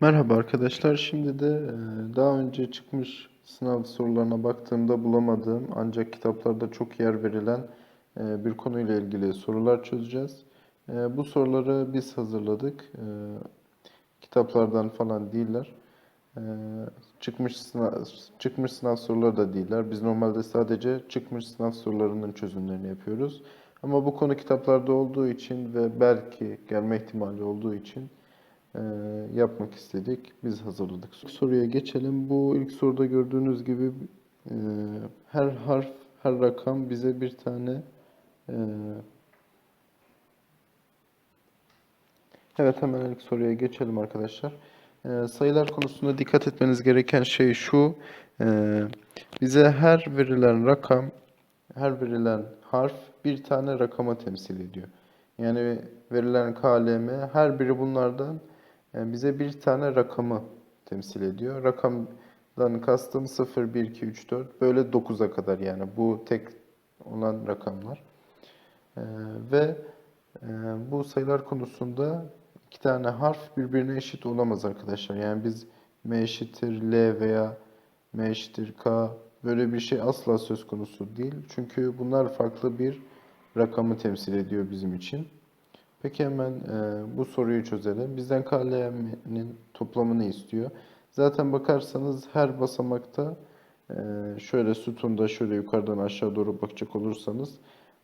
Merhaba arkadaşlar. Şimdi de e, daha önce çıkmış sınav sorularına baktığımda bulamadığım ancak kitaplarda çok yer verilen e, bir konuyla ilgili sorular çözeceğiz. E, Bu soruları biz hazırladık. Kitaplardan falan değiller. Çıkmış sınav, çıkmış sınav soruları da değiller. Biz normalde sadece çıkmış sınav sorularının çözümlerini yapıyoruz. Ama bu konu kitaplarda olduğu için ve belki gelme ihtimali olduğu için yapmak istedik. Biz hazırladık. Soruya geçelim. Bu ilk soruda gördüğünüz gibi e, her harf, her rakam bize bir tane e, Evet hemen ilk soruya geçelim arkadaşlar. E, sayılar konusunda dikkat etmeniz gereken şey şu. e, bize her verilen rakam, her verilen harf bir tane rakama temsil ediyor. Yani verilen KLM her biri bunlardan yani bize bir tane rakamı temsil ediyor. Rakamdan kastım 0, 1, 2, 3, 4 böyle 9'a kadar yani bu tek olan rakamlar. Ee, ve e, bu sayılar konusunda iki tane harf birbirine eşit olamaz arkadaşlar. Yani biz M eşittir L veya M eşittir K böyle bir şey asla söz konusu değil. Çünkü bunlar farklı bir rakamı temsil ediyor bizim için. Peki hemen e, bu soruyu çözelim. Bizden KLM'nin toplamını istiyor. Zaten bakarsanız her basamakta e, şöyle sütunda şöyle yukarıdan aşağı doğru bakacak olursanız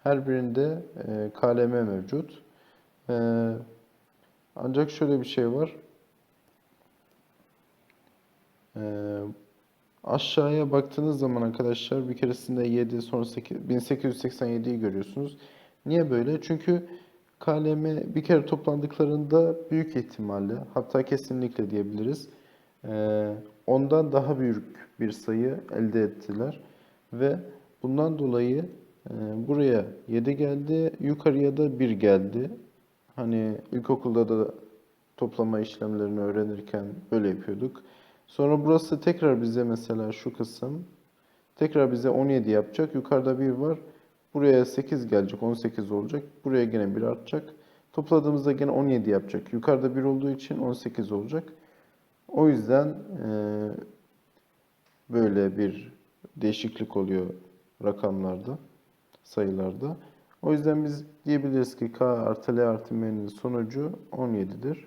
her birinde e, KLM mevcut. E, ancak şöyle bir şey var. E, aşağıya baktığınız zaman arkadaşlar bir keresinde 7 sonra 8, 1887'yi görüyorsunuz. Niye böyle? Çünkü KLM bir kere toplandıklarında büyük ihtimalle hatta kesinlikle diyebiliriz e, ondan daha büyük bir sayı elde ettiler ve bundan dolayı e, buraya 7 geldi yukarıya da 1 geldi. Hani ilkokulda da toplama işlemlerini öğrenirken böyle yapıyorduk. Sonra burası tekrar bize mesela şu kısım tekrar bize 17 yapacak. Yukarıda 1 var. Buraya 8 gelecek, 18 olacak. Buraya gene 1 artacak. Topladığımızda gene 17 yapacak. Yukarıda 1 olduğu için 18 olacak. O yüzden e, böyle bir değişiklik oluyor rakamlarda, sayılarda. O yüzden biz diyebiliriz ki K artı L artı M'nin sonucu 17'dir.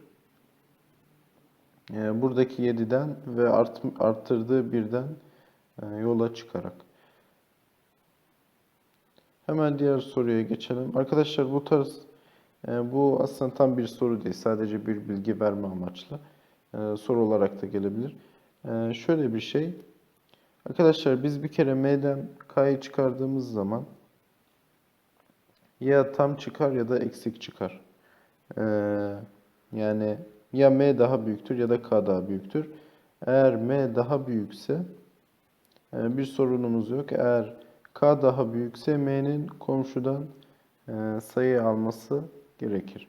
E, buradaki 7'den ve art, arttırdığı birden e, yola çıkarak. Hemen diğer soruya geçelim. Arkadaşlar bu tarz e, bu aslında tam bir soru değil. Sadece bir bilgi verme amaçlı. E, soru olarak da gelebilir. E, şöyle bir şey. Arkadaşlar biz bir kere M'den K'yı çıkardığımız zaman ya tam çıkar ya da eksik çıkar. Yani ya M daha büyüktür ya da K daha büyüktür. Eğer M daha büyükse bir sorunumuz yok. Eğer K daha büyükse M'nin komşudan e, sayı alması gerekir.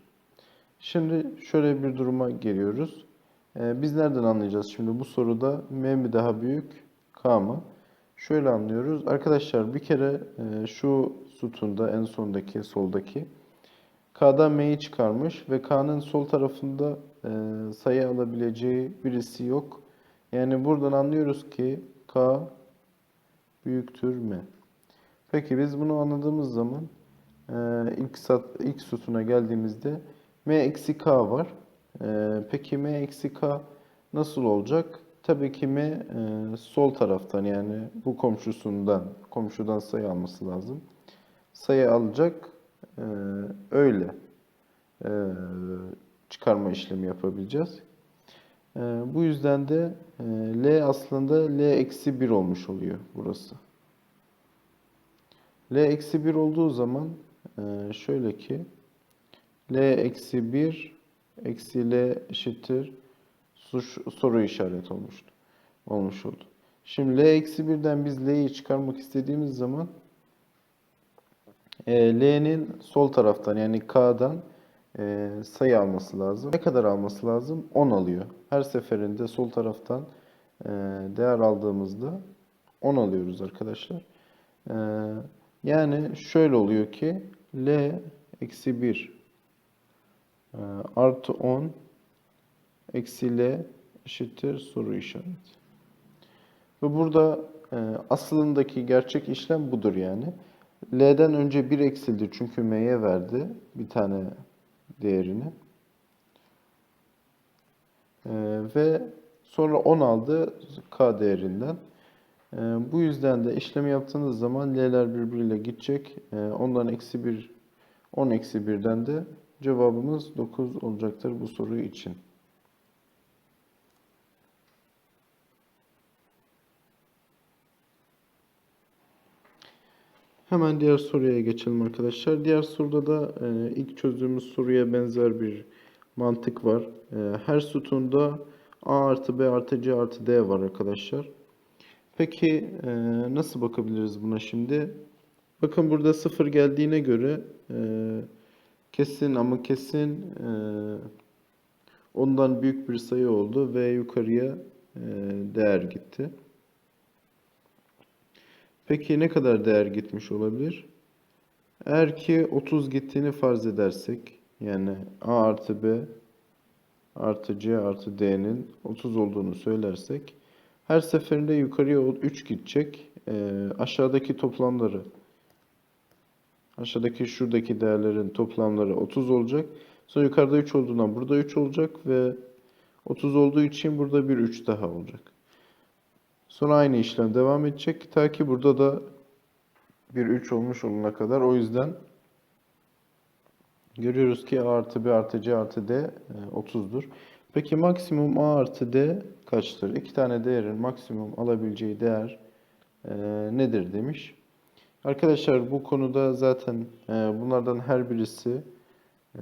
Şimdi şöyle bir duruma geliyoruz. E, biz nereden anlayacağız şimdi bu soruda M mi daha büyük K mı? Şöyle anlıyoruz. Arkadaşlar bir kere e, şu sütunda en sondaki soldaki K'dan M'yi çıkarmış ve K'nın sol tarafında sayı alabileceği birisi yok. Yani buradan anlıyoruz ki K büyüktür M. Peki biz bunu anladığımız zaman e, ilk sat, ilk sütuna geldiğimizde m eksi k var. E, peki m eksi k nasıl olacak? Tabii ki m e, sol taraftan yani bu komşusundan komşudan sayı alması lazım. Sayı alacak öyle çıkarma işlemi yapabileceğiz. Bu yüzden de L aslında L eksi 1 olmuş oluyor burası. L eksi 1 olduğu zaman e, şöyle ki L eksi 1 eksi L eşittir soru işareti olmuştu. Olmuş oldu. Şimdi L eksi 1'den biz L'yi çıkarmak istediğimiz zaman e, L'nin sol taraftan yani K'dan e, sayı alması lazım. Ne kadar alması lazım? 10 alıyor. Her seferinde sol taraftan değer aldığımızda 10 alıyoruz arkadaşlar. E, yani şöyle oluyor ki L eksi 1 e, artı 10 eksi L eşittir soru işareti. Ve burada e, aslındaki gerçek işlem budur yani. L'den önce 1 eksildi çünkü M'ye verdi bir tane değerini. E, ve sonra 10 aldı K değerinden. E, bu yüzden de işlemi yaptığınız zaman L'ler birbiriyle gidecek. E, ondan eksi 1, 10 eksi 1'den de cevabımız 9 olacaktır bu soru için. Hemen diğer soruya geçelim arkadaşlar. Diğer soruda da e, ilk çözdüğümüz soruya benzer bir mantık var. E, her sütunda A artı B artı C artı D var arkadaşlar. Peki e, nasıl bakabiliriz buna şimdi? Bakın burada sıfır geldiğine göre e, kesin ama kesin e, ondan büyük bir sayı oldu ve yukarıya değer gitti. Peki ne kadar değer gitmiş olabilir? Eğer ki 30 gittiğini farz edersek yani A artı B artı C artı D'nin 30 olduğunu söylersek her seferinde yukarıya 3 gidecek. Ee, aşağıdaki toplamları aşağıdaki şuradaki değerlerin toplamları 30 olacak. Sonra yukarıda 3 olduğundan burada 3 olacak ve 30 olduğu için burada bir 3 daha olacak. Sonra aynı işlem devam edecek. Ta ki burada da bir 3 olmuş olana kadar. O yüzden görüyoruz ki A artı B artı C artı D e, 30'dur. Peki maksimum A artı D kaçtır? İki tane değerin maksimum alabileceği değer e, nedir demiş. Arkadaşlar bu konuda zaten e, bunlardan her birisi e,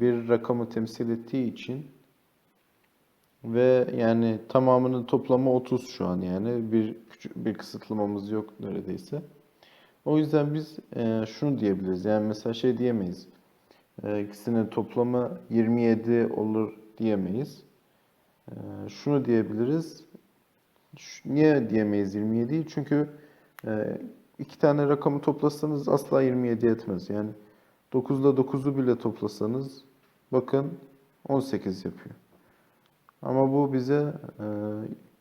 bir rakamı temsil ettiği için ve yani tamamının toplamı 30 şu an yani bir küçük bir kısıtlamamız yok neredeyse. O yüzden biz e, şunu diyebiliriz. Yani mesela şey diyemeyiz. E, ikisinin toplamı 27 olur diyemeyiz. E, şunu diyebiliriz. Niye diyemeyiz 27'yi? Çünkü e, iki tane rakamı toplasanız asla 27 etmez. Yani 9'da 9'u bile toplasanız bakın 18 yapıyor. Ama bu bize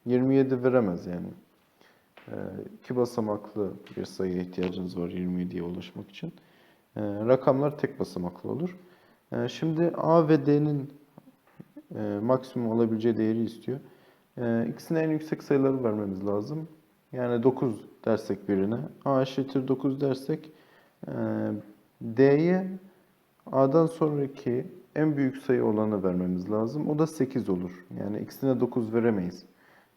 e, 27 veremez yani. E, iki basamaklı bir sayıya ihtiyacınız var 27'ye ulaşmak için. E, rakamlar tek basamaklı olur. E, şimdi A ve D'nin e, maksimum alabileceği değeri istiyor. E, ikisine en yüksek sayıları vermemiz lazım. Yani 9 dersek birine, A eşittir 9 dersek e, D'ye A'dan sonraki en büyük sayı olanı vermemiz lazım. O da 8 olur. Yani ikisine 9 veremeyiz.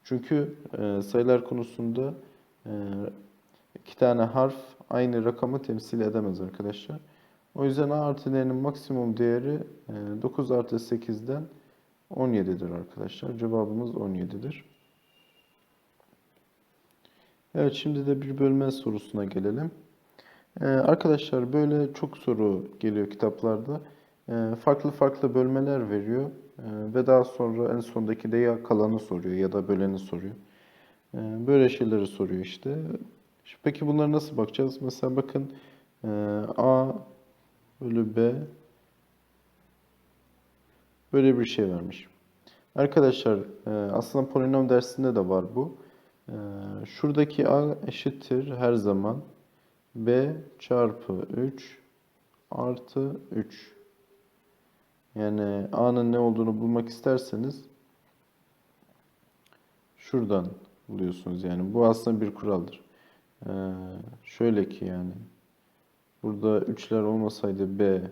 Çünkü e, sayılar konusunda e, iki tane harf aynı rakamı temsil edemez arkadaşlar. O yüzden A artı D'nin maksimum değeri e, 9 artı 8'den 17'dir arkadaşlar. Cevabımız 17'dir. Evet şimdi de bir bölme sorusuna gelelim. Ee, arkadaşlar böyle çok soru geliyor kitaplarda. Ee, farklı farklı bölmeler veriyor. Ee, ve daha sonra en sondaki de ya kalanı soruyor ya da böleni soruyor. Ee, böyle şeyleri soruyor işte. Peki bunları nasıl bakacağız? Mesela bakın e, A bölü B böyle bir şey vermiş. Arkadaşlar e, aslında polinom dersinde de var bu. E, şuradaki A eşittir her zaman B çarpı 3 artı 3. Yani A'nın ne olduğunu bulmak isterseniz şuradan buluyorsunuz yani. Bu aslında bir kuraldır. Ee, şöyle ki yani burada 3'ler olmasaydı B,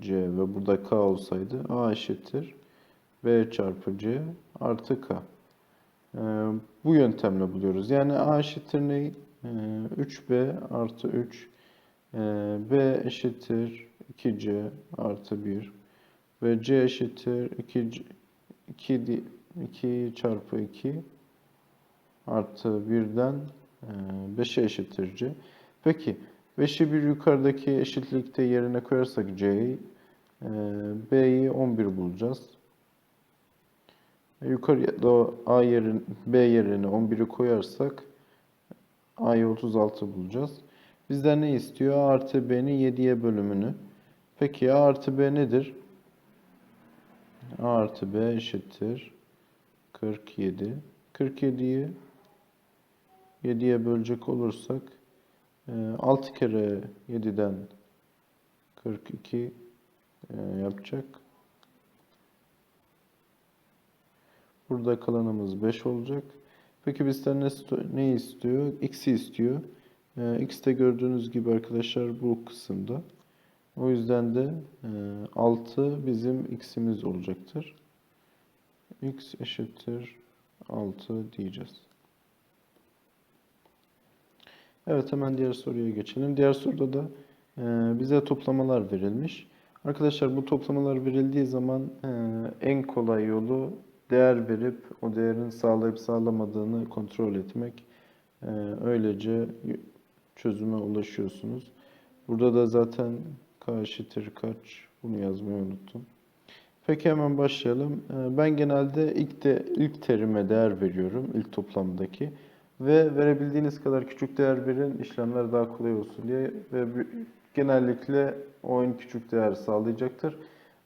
C ve burada K olsaydı A eşittir B çarpı C artı K. Ee, bu yöntemle buluyoruz. Yani A eşittir ne? Ee, 3B artı 3 ee, B eşittir 2C artı 1 ve C eşittir 2, 2, 2 çarpı 2 artı 1'den 5'e eşittir C. Peki 5'i bir yukarıdaki eşitlikte yerine koyarsak C'yi e, B'yi 11 bulacağız. Yukarıya da A yerin B yerine 11'i koyarsak A'yı 36 bulacağız. Bizden ne istiyor? A artı B'nin 7'ye bölümünü. Peki A artı B nedir? A artı B eşittir 47. 47'yi 7'ye bölecek olursak e, 6 kere 7'den 42 e, yapacak. Burada kalanımız 5 olacak. Peki bizden ne, ne istiyor? X'i istiyor. E, X de gördüğünüz gibi arkadaşlar bu kısımda. O yüzden de e, 6 bizim X'imiz olacaktır. X eşittir 6 diyeceğiz. Evet hemen diğer soruya geçelim. Diğer soruda da e, bize toplamalar verilmiş. Arkadaşlar bu toplamalar verildiği zaman e, en kolay yolu değer verip o değerin sağlayıp sağlamadığını kontrol etmek. E, öylece çözüme ulaşıyorsunuz. Burada da zaten k eşittir kaç bunu yazmayı unuttum. Peki hemen başlayalım. E, ben genelde ilk de ilk terime değer veriyorum ilk toplamdaki. Ve verebildiğiniz kadar küçük değer verin, işlemler daha kolay olsun diye ve genellikle o küçük değer sağlayacaktır.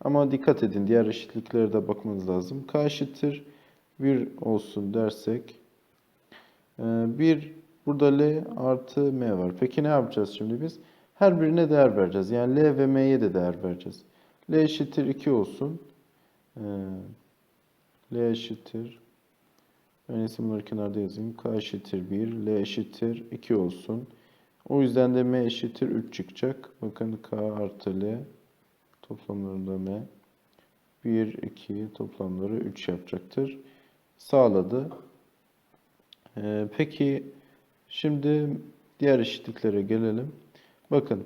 Ama dikkat edin, diğer eşitliklere de bakmanız lazım. K eşittir 1 olsun dersek, 1 burada L artı M var. Peki ne yapacağız şimdi biz? Her birine değer vereceğiz. Yani L ve M'ye de değer vereceğiz. L eşittir 2 olsun. Ee, L eşittir ben isimleri kenarda yazayım. K eşittir 1, L eşittir 2 olsun. O yüzden de M eşittir 3 çıkacak. Bakın K artı L toplamlarında M. 1, 2 toplamları 3 yapacaktır. Sağladı. Ee, peki şimdi diğer eşitliklere gelelim. Bakın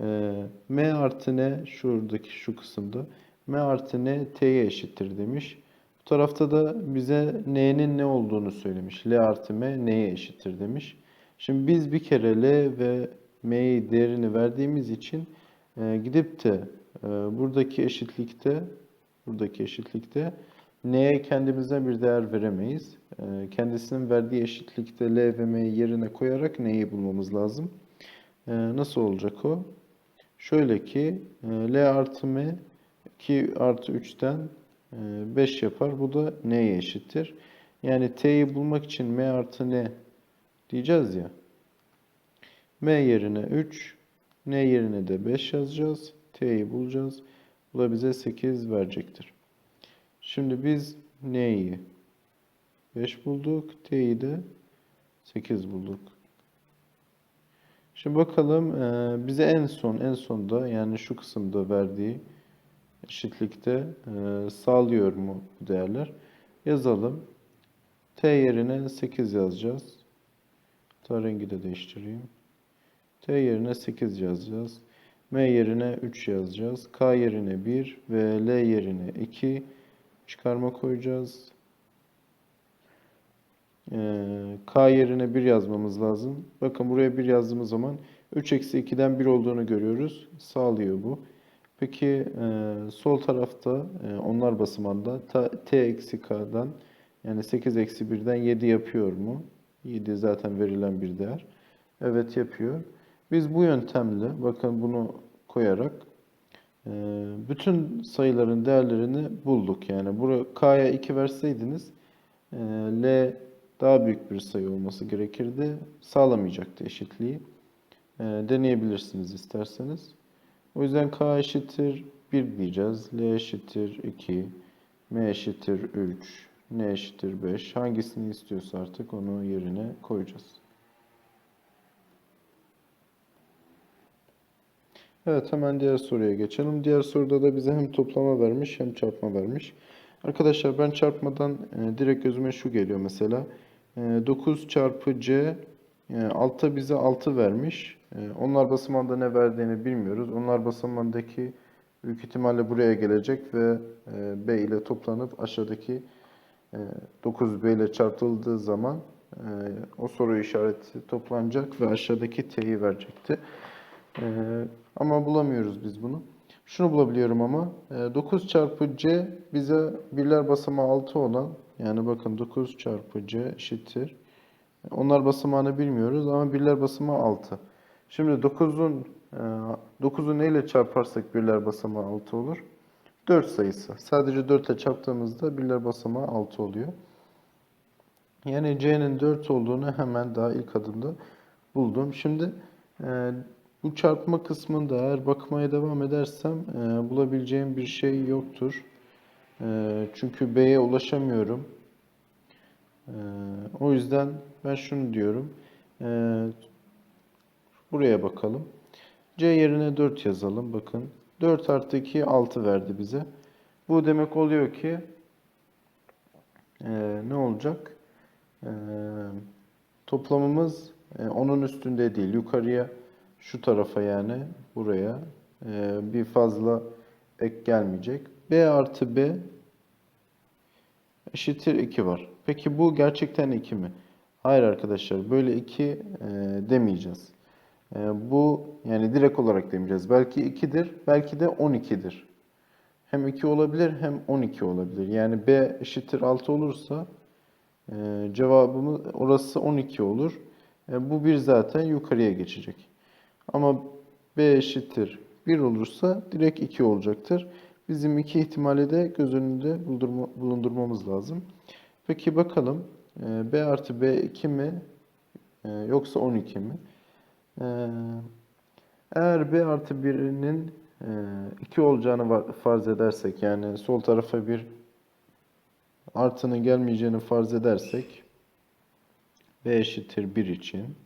e, M artı N şuradaki şu kısımda M artı N T'ye eşittir demiş. Bu tarafta da bize n'nin ne olduğunu söylemiş. L artı m neye eşittir demiş. Şimdi biz bir kere L ve m'yi değerini verdiğimiz için e, gidip de e, buradaki eşitlikte buradaki eşitlikte n'ye kendimize bir değer veremeyiz. E, kendisinin verdiği eşitlikte L ve m'yi yerine koyarak neyi bulmamız lazım. E, nasıl olacak o? Şöyle ki e, L artı m 2 artı 3'ten 5 yapar. Bu da n'ye eşittir. Yani t'yi bulmak için m artı n diyeceğiz ya. m yerine 3, n yerine de 5 yazacağız. t'yi bulacağız. Bu da bize 8 verecektir. Şimdi biz n'yi 5 bulduk. t'yi de 8 bulduk. Şimdi bakalım e, bize en son en sonda yani şu kısımda verdiği eşitlikte e, sağlıyor mu bu değerler? Yazalım. T yerine 8 yazacağız. Hatta rengi de değiştireyim. T yerine 8 yazacağız. M yerine 3 yazacağız. K yerine 1 ve L yerine 2 çıkarma koyacağız. Ee, K yerine 1 yazmamız lazım. Bakın buraya 1 yazdığımız zaman 3 eksi 2'den 1 olduğunu görüyoruz. Sağlıyor bu. Peki e, sol tarafta e, onlar basamağında ta- t eksi k'dan yani 8 eksi 1'den 7 yapıyor mu? 7 zaten verilen bir değer. Evet yapıyor. Biz bu yöntemle bakın bunu koyarak e, bütün sayıların değerlerini bulduk. Yani buraya k'ya 2 verseydiniz e, l daha büyük bir sayı olması gerekirdi. Sağlamayacaktı eşitliği. E, deneyebilirsiniz isterseniz. O yüzden k eşittir 1 diyeceğiz. L eşittir 2. M eşittir 3. N eşittir 5. Hangisini istiyorsa artık onu yerine koyacağız. Evet hemen diğer soruya geçelim. Diğer soruda da bize hem toplama vermiş hem çarpma vermiş. Arkadaşlar ben çarpmadan e, direkt gözüme şu geliyor mesela. E, 9 çarpı C e, altta bize 6 vermiş. E, onlar basamağında ne verdiğini bilmiyoruz. Onlar basamağındaki büyük ihtimalle buraya gelecek ve e, B ile toplanıp aşağıdaki 9B ile çarpıldığı zaman e, o soru işareti toplanacak ve aşağıdaki T'yi verecekti. E, ama bulamıyoruz biz bunu. Şunu bulabiliyorum ama e, 9 çarpı C bize birler basamağı 6 olan yani bakın 9 çarpı C eşittir. Onlar basamağını bilmiyoruz ama birler basamağı 6. Şimdi 9'un 9'u neyle çarparsak birler basamağı 6 olur? 4 sayısı. Sadece 4 ile çarptığımızda birler basamağı 6 oluyor. Yani C'nin 4 olduğunu hemen daha ilk adımda buldum. Şimdi e, bu çarpma kısmında eğer bakmaya devam edersem e, bulabileceğim bir şey yoktur. E, çünkü B'ye ulaşamıyorum. E, o yüzden ben şunu diyorum. E, buraya bakalım. C yerine 4 yazalım. Bakın 4 artı 2 6 verdi bize. Bu demek oluyor ki e, ne olacak? E, toplamımız e, onun üstünde değil. Yukarıya şu tarafa yani buraya e, bir fazla ek gelmeyecek. B artı B eşittir 2 var. Peki bu gerçekten 2 mi? Hayır arkadaşlar böyle 2 e, demeyeceğiz. E, bu yani direkt olarak demeyeceğiz. Belki 2'dir, belki de 12'dir. Hem 2 olabilir hem 12 olabilir. Yani B eşittir 6 olursa e, cevabımız orası 12 olur. E, bu bir zaten yukarıya geçecek. Ama B eşittir 1 olursa direkt 2 olacaktır. Bizim iki ihtimali de göz önünde bulundurma, bulundurmamız lazım. Peki bakalım e, B artı B 2 mi yoksa 12 mi? E, eğer B artı 1'inin 2 olacağını var- farz edersek yani sol tarafa bir artının gelmeyeceğini farz edersek B eşittir 1 için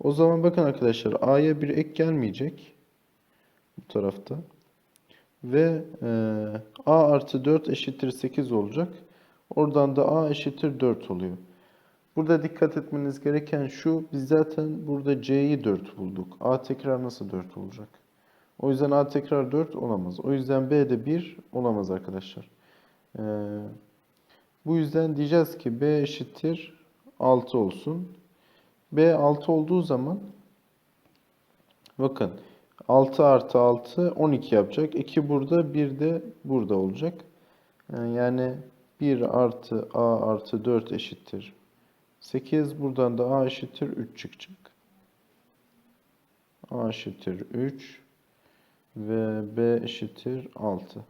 o zaman bakın arkadaşlar A'ya bir ek gelmeyecek bu tarafta ve e, A artı 4 eşittir 8 olacak. Oradan da A eşittir 4 oluyor. Burada dikkat etmeniz gereken şu, biz zaten burada C'yi 4 bulduk. A tekrar nasıl 4 olacak? O yüzden A tekrar 4 olamaz. O yüzden B de 1 olamaz arkadaşlar. Ee, bu yüzden diyeceğiz ki B eşittir 6 olsun. B 6 olduğu zaman bakın 6 artı 6 12 yapacak. 2 burada 1 de burada olacak. Ee, Yani 1 artı A artı 4 eşittir 8. Buradan da A eşittir 3 çıkacak. A eşittir 3 ve B eşittir 6.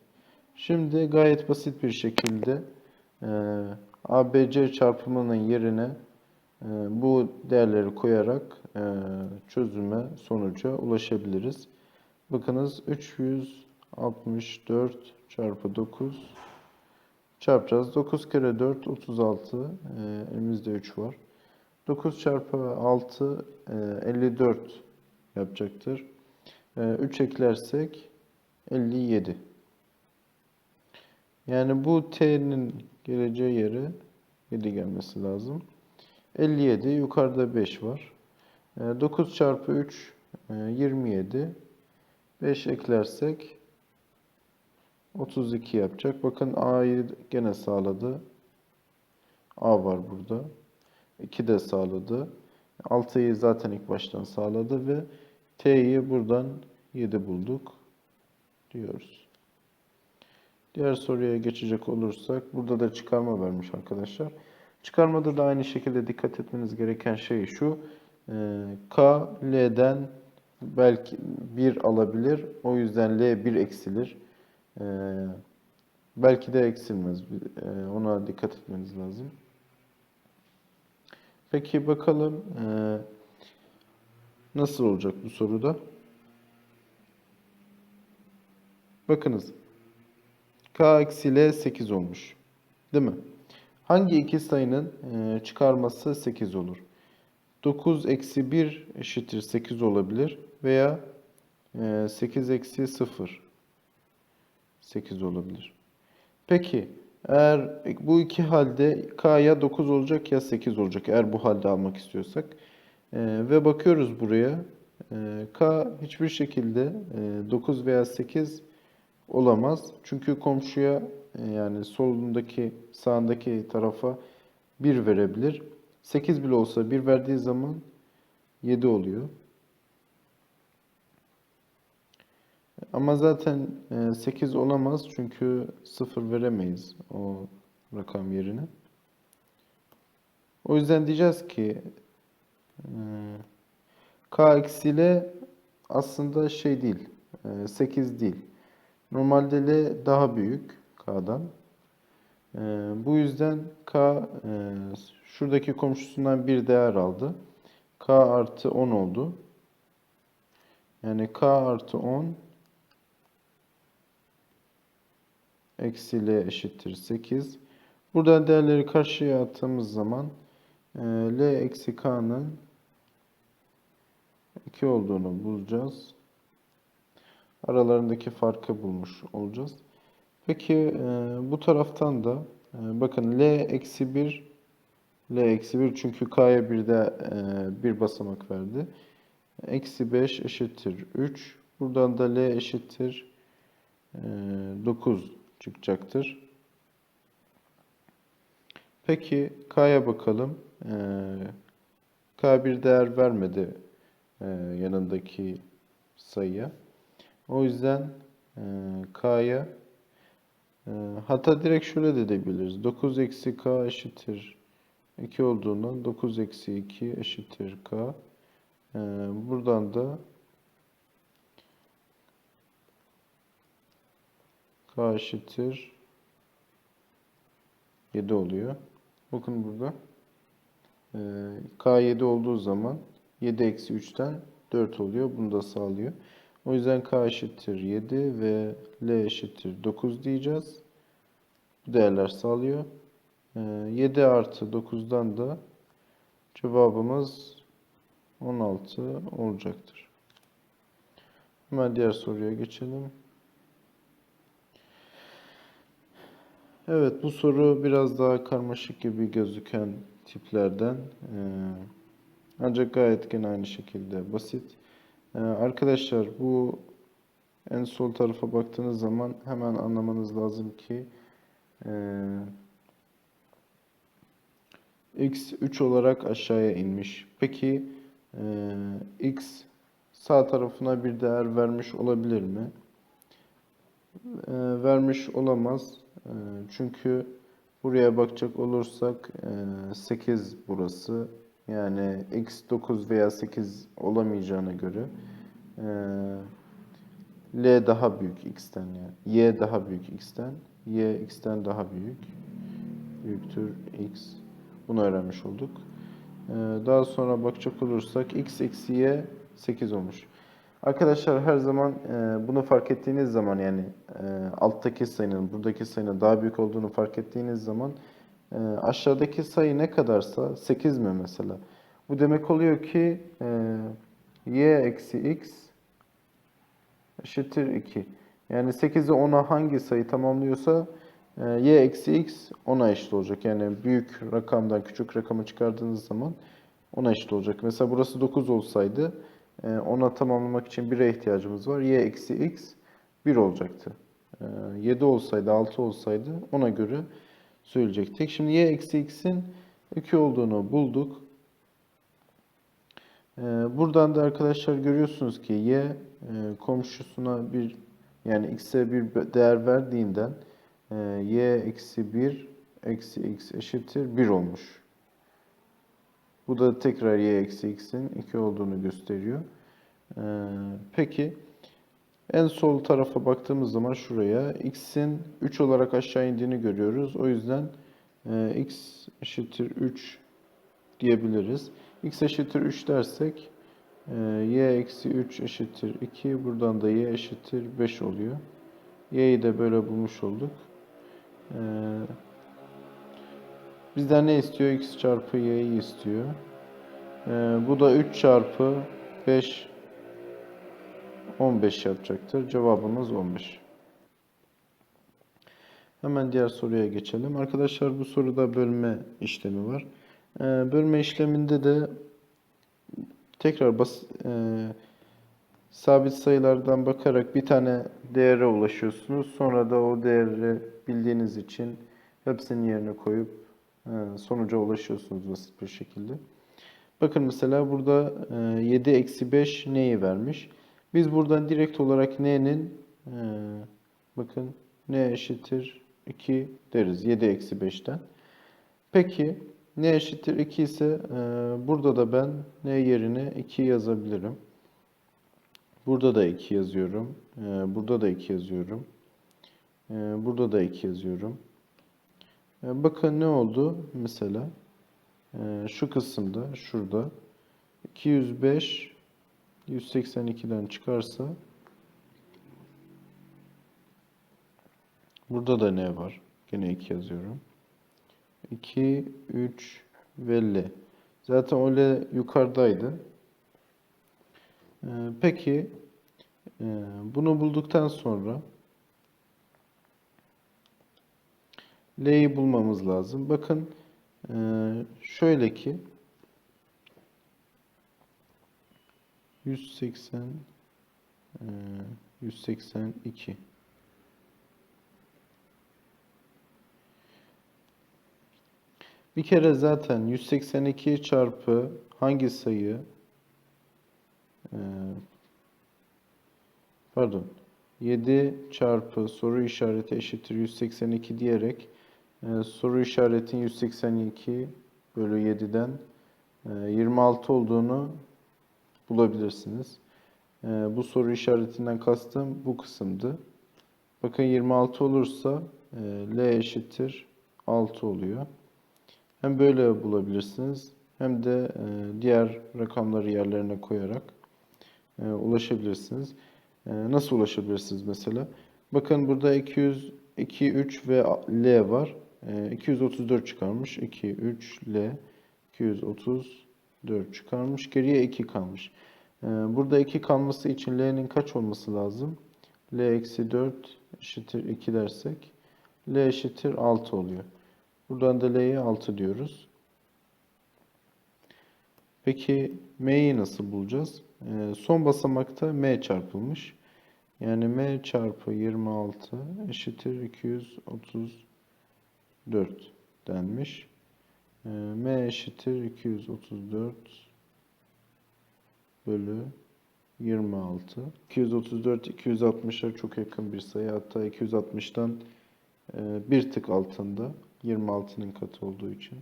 Şimdi gayet basit bir şekilde e, ABC çarpımının yerine e, bu değerleri koyarak e, çözüme, sonuca ulaşabiliriz. Bakınız 364 çarpı 9 çarpacağız. 9 kere 4 36. E, elimizde 3 var. 9 çarpı 6 e, 54 yapacaktır. E, 3 eklersek 57. Yani bu t'nin geleceği yere 7 gelmesi lazım. 57 yukarıda 5 var. E, 9 çarpı 3 e, 27. 5 eklersek 32 yapacak. Bakın A'yı gene sağladı. A var burada. 2 de sağladı. 6'yı zaten ilk baştan sağladı ve T'yi buradan 7 bulduk diyoruz. Diğer soruya geçecek olursak burada da çıkarma vermiş arkadaşlar. Çıkarmada da aynı şekilde dikkat etmeniz gereken şey şu. Ee, K L'den belki 1 alabilir. O yüzden L 1 eksilir. Ee, belki de eksilmez. Ee, ona dikkat etmeniz lazım. Peki bakalım ee, nasıl olacak bu soruda? Bakınız. K eksi L 8 olmuş. Değil mi? Hangi iki sayının e, çıkarması 8 olur? 9 eksi 1 eşittir 8 olabilir veya e, 8 eksi 0 8 olabilir. Peki eğer bu iki halde k ya 9 olacak ya 8 olacak eğer bu halde almak istiyorsak E, ve bakıyoruz buraya E, k hiçbir şekilde e, 9 veya 8 olamaz. Çünkü komşuya e, yani solundaki sağındaki tarafa 1 verebilir. 8 bile olsa 1 verdiği zaman 7 oluyor. Ama zaten e, 8 olamaz çünkü 0 veremeyiz o rakam yerine. O yüzden diyeceğiz ki e, k l aslında şey değil, e, 8 değil. Normalde L daha büyük K'dan. Bu yüzden K e, şuradaki komşusundan bir değer aldı. K artı 10 oldu. Yani K artı 10 eksi L eşittir 8. Buradan değerleri karşıya attığımız zaman e, L eksi K'nın 2 olduğunu bulacağız. Aralarındaki farkı bulmuş olacağız. Peki e, bu taraftan da e, bakın L eksi 1 L eksi 1 çünkü K'ya bir de bir basamak verdi. Eksi 5 eşittir 3. Buradan da L eşittir e, 9 çıkacaktır. Peki K'ya bakalım. E, K bir değer vermedi e, yanındaki sayıya. O yüzden e, K'ya e, hatta direkt şöyle de edebiliriz. 9 eksi K eşittir 2 olduğundan 9 eksi 2 eşittir K. E, buradan da K eşittir 7 oluyor. Bakın burada. E, K 7 olduğu zaman 7 eksi 3'ten 4 oluyor. Bunu da sağlıyor. O yüzden K eşittir 7 ve L eşittir 9 diyeceğiz. Bu değerler sağlıyor. Ee, 7 artı 9'dan da cevabımız 16 olacaktır. Hemen diğer soruya geçelim. Evet bu soru biraz daha karmaşık gibi gözüken tiplerden. Ee, ancak gayet gene aynı şekilde basit. Ee, arkadaşlar bu en sol tarafa baktığınız zaman hemen anlamanız lazım ki e, x 3 olarak aşağıya inmiş. Peki e, x sağ tarafına bir değer vermiş olabilir mi? E, vermiş olamaz. E, çünkü buraya bakacak olursak e, 8 burası. Yani x 9 veya 8 olamayacağına göre e, L daha büyük x'ten yani. Y daha büyük x'ten. Y x'ten daha büyük. Büyüktür x. Bunu öğrenmiş olduk. E, daha sonra bakacak olursak x eksi y 8 olmuş. Arkadaşlar her zaman e, bunu fark ettiğiniz zaman yani e, alttaki sayının buradaki sayının daha büyük olduğunu fark ettiğiniz zaman e, aşağıdaki sayı ne kadarsa 8 mi mesela? Bu demek oluyor ki e, y eksi x eşittir 2. Yani 8'i 10'a hangi sayı tamamlıyorsa e, y eksi x 10'a eşit olacak. Yani büyük rakamdan küçük rakamı çıkardığınız zaman 10'a eşit olacak. Mesela burası 9 olsaydı e, 10'a tamamlamak için 1'e ihtiyacımız var. y eksi x 1 olacaktı. E, 7 olsaydı 6 olsaydı ona göre söyleyecektik. Şimdi y eksi x'in 2 olduğunu bulduk. Ee, buradan da arkadaşlar görüyorsunuz ki y e, komşusuna bir yani x'e bir değer verdiğinden e, y eksi 1 eksi x eşittir 1 olmuş. Bu da tekrar y eksi x'in 2 olduğunu gösteriyor. Ee, peki en sol tarafa baktığımız zaman şuraya x'in 3 olarak aşağı indiğini görüyoruz. O yüzden e, x eşittir 3 diyebiliriz. x eşittir 3 dersek e, y eksi 3 eşittir 2. Buradan da y eşittir 5 oluyor. y'yi de böyle bulmuş olduk. E, bizden ne istiyor? x çarpı y'yi istiyor. E, bu da 3 çarpı 5 15 yapacaktır. Cevabımız 15. Hemen diğer soruya geçelim. Arkadaşlar bu soruda bölme işlemi var. Ee, bölme işleminde de tekrar bas, e, sabit sayılardan bakarak bir tane değere ulaşıyorsunuz. Sonra da o değeri bildiğiniz için hepsinin yerine koyup sonuca ulaşıyorsunuz basit bir şekilde. Bakın mesela burada e, 7 eksi 5 neyi vermiş? Biz buradan direkt olarak n'nin e, bakın n eşittir 2 deriz 7 eksi 5'ten. Peki n eşittir 2 ise e, burada da ben n yerine 2 yazabilirim. Burada da 2 yazıyorum. E, burada da 2 yazıyorum. E, burada da 2 yazıyorum. E, bakın ne oldu mesela? E, şu kısımda, şurada 205 182'den çıkarsa burada da ne var? Gene 2 yazıyorum. 2, 3 ve. Zaten o L yukarıdaydı. E, peki bunu bulduktan sonra L'yi bulmamız lazım. Bakın eee, şöyle ki 180 eee, 182 Bir kere zaten 182 çarpı hangi sayı eee, pardon 7 çarpı soru işareti eşittir 182 diyerek e, soru işaretin 182 bölü 7'den e, 26 olduğunu bulabilirsiniz. E, bu soru işaretinden kastım bu kısımdı. Bakın 26 olursa e, L eşittir 6 oluyor. Hem böyle bulabilirsiniz hem de e, diğer rakamları yerlerine koyarak e, ulaşabilirsiniz. E, nasıl ulaşabilirsiniz mesela? Bakın burada 200, 2, 3 ve L var. E, 234 çıkarmış. 2, 3, L. 234 çıkarmış. Geriye 2 kalmış. E, burada 2 kalması için L'nin kaç olması lazım? L eksi 4 eşittir 2 dersek L eşittir 6 oluyor. Buradan da L'ye 6 diyoruz. Peki M'yi nasıl bulacağız? Ee, son basamakta M çarpılmış. Yani M çarpı 26 eşittir 234 denmiş. Ee, M eşittir 234 bölü 26. 234 260'a çok yakın bir sayı. Hatta 260'tan e, bir tık altında. 26'nın katı olduğu için.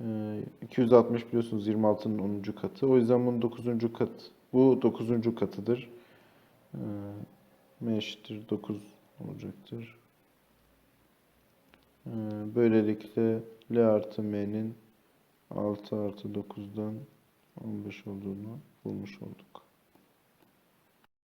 Ee, 260 biliyorsunuz 26'nın 10. katı. O yüzden bunun 9. kat. Bu 9. katıdır. Ee, M eşittir 9 olacaktır. Ee, böylelikle L artı M'nin 6 artı 9'dan 15 olduğunu bulmuş olduk.